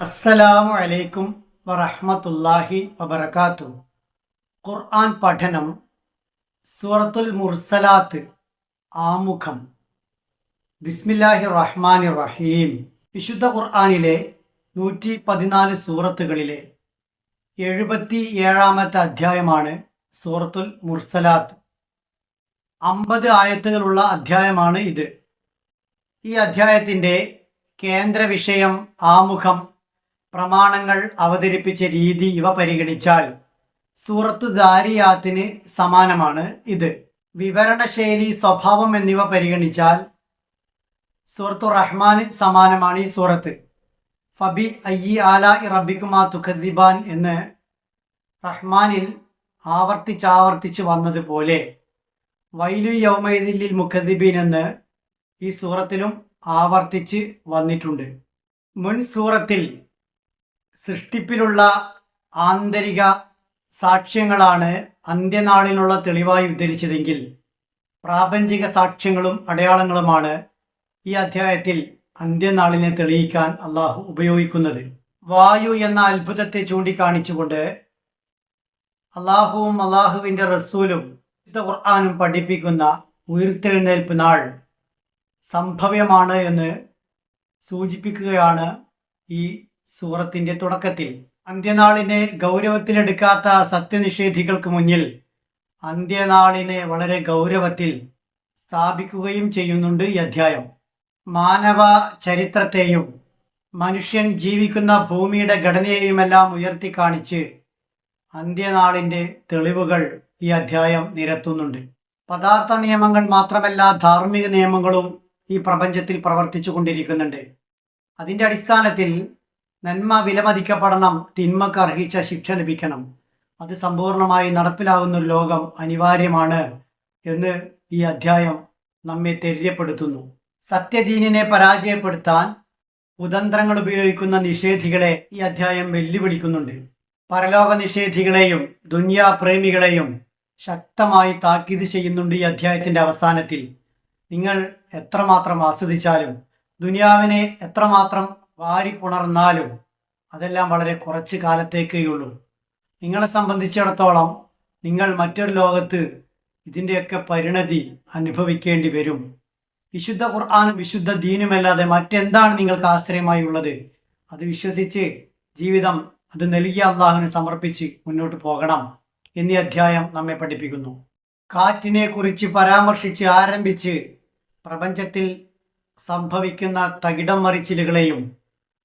അസ്സലാമു അലൈക്കും വറഹ്മത്തുള്ളാഹി വബറകാത്തു ഖുർആൻ പഠനം സൂറത്തുൽ മുർസലാത്ത് ആമുഖം. ബിസ്മില്ലാഹി റഹ്മാനി റഹീം വിശുദ്ധ ഖുർആനിലെ നൂറ്റി പതിനാല് സൂറത്തുകളിലെ എഴുപത്തി ഏഴാമത്തെ അധ്യായമാണ് സൂറത്തുൽ മുർസലാത്ത്. അമ്പത് ആയത്തുകളുള്ള അധ്യായമാണ് ഇത്. ഈ അധ്യായത്തിന്റെ കേന്ദ്ര വിഷയം ആമുഖം പ്രമാണങ്ങൾ അവതരിപ്പിച്ച രീതി ഇവ പരിഗണിച്ചാൽ സൂറത്തു ദാരിയാത്തിന് സമാനമാണ് ഇത്. വിവരണശൈലി സ്വഭാവം എന്നിവ പരിഗണിച്ചാൽ സൂറത്തു റഹ്മാന് സമാനമാണ് ഈ സൂറത്ത്. ഫബി അയ്യി ആല റബിക്കുമാ തുഖദിബാൻ എന്ന് റഹ്മാനിൽ ആവർത്തിച്ചാവർത്തിച്ച് വന്നതുപോലെ വൈലു യൗമൈദില്ലിൽ മുഖദിബീൻ എന്ന് ഈ സൂറത്തിലും ആവർത്തിച്ച് വന്നിട്ടുണ്ട്. മുൻ സൂറത്തിൽ സൃഷ്ടിപ്പിലുള്ള ആന്തരിക സാക്ഷ്യങ്ങളാണ് അന്ത്യനാളിനുള്ള തെളിവായി ഉദ്ധരിച്ചതെങ്കിൽ പ്രാപഞ്ചിക സാക്ഷ്യങ്ങളും അടയാളങ്ങളുമാണ് ഈ അധ്യായത്തിൽ അന്ത്യനാളിനെ തെളിയിക്കാൻ അള്ളാഹു ഉപയോഗിക്കുന്നത്. വായു എന്ന അത്ഭുതത്തെ ചൂണ്ടിക്കാണിച്ചുകൊണ്ട് അള്ളാഹുവും അള്ളാഹുവിന്റെ റസൂലും വിശുദ്ധ ഖുർആാനും പഠിപ്പിക്കുന്ന ഉയർത്തെഴുന്നേൽപ്പ് നാൾ സംഭവ്യമാണ് എന്ന് സൂചിപ്പിക്കുകയാണ് ഈ സൂറത്തിന്റെ തുടക്കത്തിൽ അന്ത്യനാളിനെ ഗൗരവത്തിലെടുക്കാത്ത സത്യനിഷേധികൾക്ക് മുന്നിൽ അന്ത്യനാളിനെ വളരെ ഗൗരവത്തിൽ സ്ഥാപിക്കുകയും ചെയ്യുന്നുണ്ട് ഈ അധ്യായം. മാനവ ചരിത്രത്തെയും മനുഷ്യൻ ജീവിക്കുന്ന ഭൂമിയുടെ ഘടനയെയുമെല്ലാം ഉയർത്തിക്കാണിച്ച് അന്ത്യനാളിന്റെ തെളിവുകൾ ഈ അധ്യായം നിരത്തുന്നുണ്ട്. പദാർത്ഥ നിയമങ്ങൾ മാത്രമല്ല ധാർമ്മിക നിയമങ്ങളും ഈ പ്രപഞ്ചത്തിൽ പ്രവർത്തിച്ചു കൊണ്ടിരിക്കുന്നുണ്ട് അതിന്റെ അടിസ്ഥാനത്തിൽ നന്മ വിലമതിക്കപ്പെടണം തിന്മക്ക് അർഹിച്ച ശിക്ഷ ലഭിക്കണം. അത് സമ്പൂർണമായി നടപ്പിലാകുന്ന ഒരു ലോകം അനിവാര്യമാണ് എന്ന് ഈ അധ്യായം നമ്മെ തെര്യപ്പെടുത്തുന്നു. സത്യദീനിനെ പരാജയപ്പെടുത്താൻ കുതന്ത്രങ്ങൾ ഉപയോഗിക്കുന്ന നിഷേധികളെ ഈ അധ്യായം വെല്ലുവിളിക്കുന്നുണ്ട്. പരലോക നിഷേധികളെയും ദുന്യാ പ്രേമികളെയും ശക്തമായി താക്കീത് ചെയ്യുന്നുണ്ട് ഈ അധ്യായത്തിന്റെ അവസാനത്തിൽ. നിങ്ങൾ എത്രമാത്രം ആസ്വദിച്ചാലും ദുനിയാവിനെ എത്രമാത്രം വാരിപ്പുണർന്നാലും അതെല്ലാം വളരെ കുറച്ച് കാലത്തേക്കേയുള്ളൂ നിങ്ങളെ സംബന്ധിച്ചിടത്തോളം നിങ്ങൾ മറ്റൊരു ലോകത്ത് ഇതിന്റെയൊക്കെ പരിണതി അനുഭവിക്കേണ്ടി വരും. വിശുദ്ധ ഖുർആാനും വിശുദ്ധ ദീനുമല്ലാതെ മറ്റെന്താണ് നിങ്ങൾക്ക് ആശ്രയമായി ഉള്ളത്? അത് വിശ്വസിച്ച് ജീവിതം അത് നൽകിയ അള്ളാഹുവിന് സമർപ്പിച്ച് മുന്നോട്ട് പോകണം എന്നീ അധ്യായം നമ്മെ പഠിപ്പിക്കുന്നു. കാറ്റിനെ കുറിച്ച് പരാമർശിച്ച് ആരംഭിച്ച് പ്രപഞ്ചത്തിൽ സംഭവിക്കുന്ന തകിടം മറിച്ചിലുകളെയും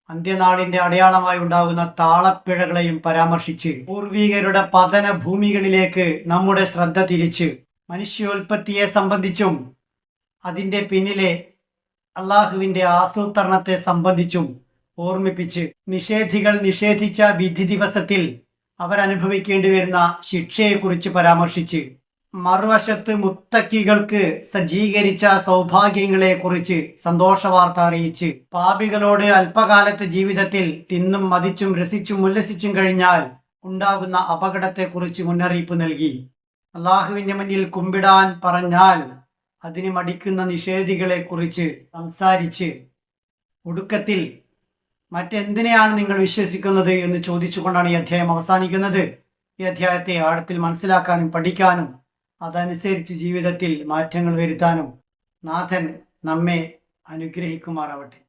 അന്ത്യനാളിന്റെ അടയാളമായി ഉണ്ടാകുന്ന താളപ്പിഴകളെയും പരാമർശിച്ച് പൂർവികരുടെ പതന ഭൂമികളിലേക്ക് നമ്മുടെ ശ്രദ്ധ തിരിച്ച്. മനുഷ്യോൽപത്തിയെ സംബന്ധിച്ചും അതിന്റെ പിന്നിലെ അള്ളാഹുവിന്റെ ആസൂത്രണത്തെ സംബന്ധിച്ചും ഓർമ്മിപ്പിച്ച് നിഷേധികൾ നിഷേധിച്ച വിധി ദിവസത്തിൽ അവരനുഭവിക്കേണ്ടി വരുന്ന ശിക്ഷയെക്കുറിച്ച് പരാമർശിച്ച് മറുവശത്ത് മുത്തക്കികൾക്ക് സജ്ജീകരിച്ച സൗഭാഗ്യങ്ങളെ കുറിച്ച് സന്തോഷവാർത്ത അറിയിച്ച് പാപികളോട് അല്പകാലത്തെ ജീവിതത്തിൽ തിന്നും മതിച്ചും രസിച്ചും ഉല്ലസിച്ചും കഴിഞ്ഞാൽ ഉണ്ടാകുന്ന അപകടത്തെക്കുറിച്ച് മുന്നറിയിപ്പ് നൽകി. അള്ളാഹുവിന്റെ മുന്നിൽ കുമ്പിടാൻ പറഞ്ഞാൽ അതിന് മടിക്കുന്ന നിഷേധികളെ കുറിച്ച് സംസാരിച്ച് ഒടുക്കത്തിൽ മറ്റെന്തിനെയാണ് നിങ്ങൾ വിശ്വസിക്കുന്നത് എന്ന് ചോദിച്ചുകൊണ്ടാണ് ഈ അധ്യായം അവസാനിക്കുന്നത്. ഈ അധ്യായത്തെ ആഴത്തിൽ മനസ്സിലാക്കാനും പഠിക്കാനും അതനുസരിച്ച് ജീവിതത്തിൽ മാറ്റങ്ങൾ വരുത്താനും നാഥൻ നമ്മെ അനുഗ്രഹിക്കുമാറാവട്ടെ.